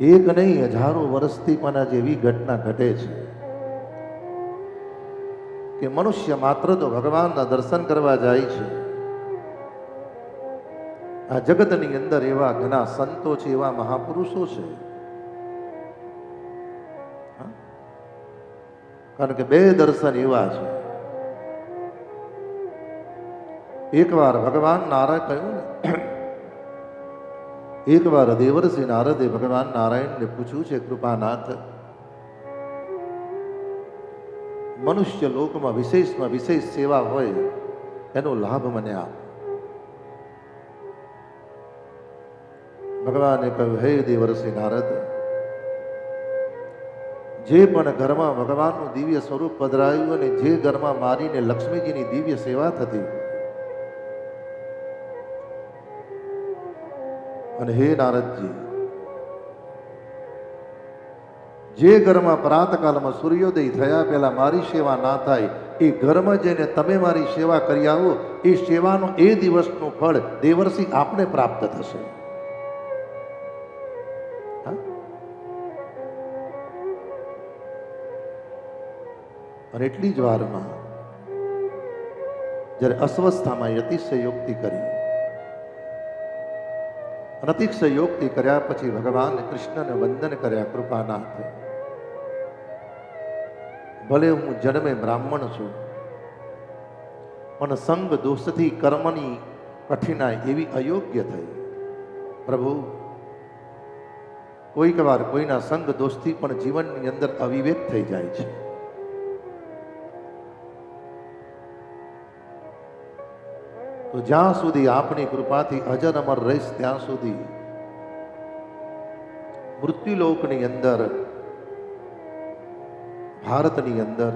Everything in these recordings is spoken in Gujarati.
એક નહીં, હજારો વર્ષથી પણ આ જેવી ઘટના ઘટે છે. કે મનુષ્ય માત્ર તો ભગવાનના દર્શન કરવા જાય છે. આ જગતની અંદર એવા ઘણા સંતો છે, એવા મહાપુરુષો છે. કારણ કે બે દર્શન એવા છે. એકવાર ભગવાન નારાયણ કહ્યું ને એકવાર દેવરસિંહ નારદે ભગવાન નારાયણને પૂછ્યું છે, કૃપાનાથ, મનુષ્ય લોકમાં વિશેષમાં વિશેષ સેવા હોય, એનો લાભ મને આપ. ભગવાને કહ્યું, હે દેવરસિંહ નારદ, જે પણ ઘરમાં ભગવાનનું દિવ્ય સ્વરૂપ પધરાયું અને જે ઘરમાં મારીને લક્ષ્મીજીની દિવ્ય સેવા થતી અને હે નારદજી, જે ઘરમાં પ્રાતકાલમાં સૂર્યોદય થયા પહેલા મારી સેવા ના થાય, એ ઘરમાં જઈને તમે મારી સેવા કરી આવો, એ સેવાનો એ દિવસનું ફળ દેવર્ષિ આપને પ્રાપ્ત થશે? અને એટલી જ વારમાં જ્યારે અસ્વસ્થામાં યતિશયોક્તિ કરી અનતિક્ષ યોગથી કર્યા પછી ભગવાન કૃષ્ણને વંદન કર્યા કૃપાનાથ. ભલે હું જન્મે બ્રાહ્મણ છું, પણ સંગ દોષથી કર્મની કઠિનાઈ એવી અયોગ્ય થઈ. પ્રભુ, કોઈક વાર કોઈના સંગ દોષથી પણ જીવનની અંદર અવિવેક થઈ જાય છે. તો જ્યાં સુધી આપની કૃપાથી અજર અમર રહીશ, ત્યાં સુધી મૃત્યુલોકની અંદર, ભારતની અંદર,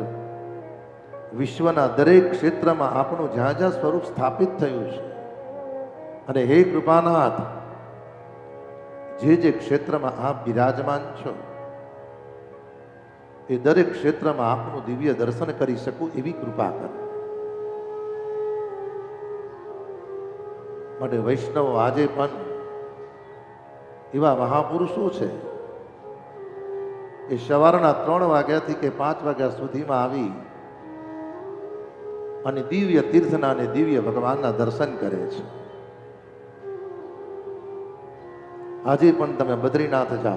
વિશ્વના દરેક ક્ષેત્રમાં આપણું જ્યાં જ્યાં સ્વરૂપ સ્થાપિત થયું છે. અને હે કૃપાનાથ, જે જે ક્ષેત્રમાં આપ બિરાજમાન છો, એ દરેક ક્ષેત્રમાં આપનું દિવ્ય દર્શન કરી શકું એવી કૃપા કરો. માટે વૈષ્ણવ આજે પણ એવા મહાપુરુષો છે. એ સવારના ત્રણ વાગ્યાથી કે પાંચ વાગ્યા સુધીમાં આવી અને દિવ્ય તીર્થના અને દિવ્ય ભગવાનના દર્શન કરે છે. આજે પણ તમે બદ્રીનાથ જાઓ.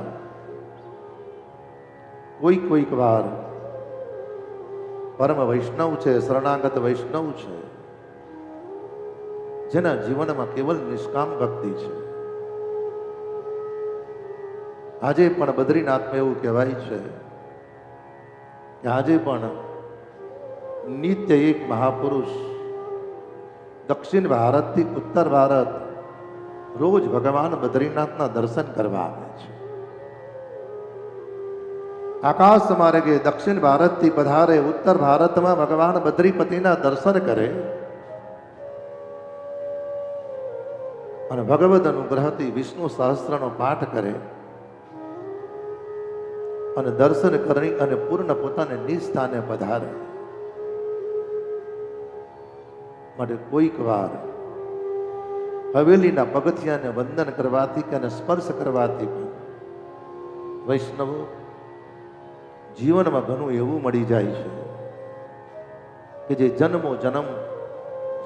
કોઈક કોઈક વાર પરમ વૈષ્ણવ છે, શરણાગત વૈષ્ણવ છે. જેના જીવનમાં કેવલ નિષ્કામ ભક્તિ છે. આજે પણ બદ્રીનાથમાં એવું કહેવાય છે કે આજે પણ નિત્ય એક મહાપુરુષ દક્ષિણ ભારતથી ઉત્તર ભારત રોજ ભગવાન બદ્રીનાથના દર્શન કરવા આવે છે. આકાશ માર્ગે દક્ષિણ ભારતથી પધારે ઉત્તર ભારતમાં ભગવાન બદ્રીપતિના દર્શન કરે અને ભગવદ અનુગ્રહથી વિષ્ણુ સહસ્ત્રનો પાઠ કરે અને દર્શન કરી અને પૂર્ણ પોતાને નિસ્થાને પધારે. માટે કોઈક વાર હવેલીના પગથિયાને વંદન કરવાથી કે સ્પર્શ કરવાથી પણ વૈષ્ણવો જીવનમાં ઘણું એવું મળી જાય છે કે જે જન્મો જન્મ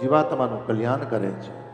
જીવાત્માનું કલ્યાણ કરે છે.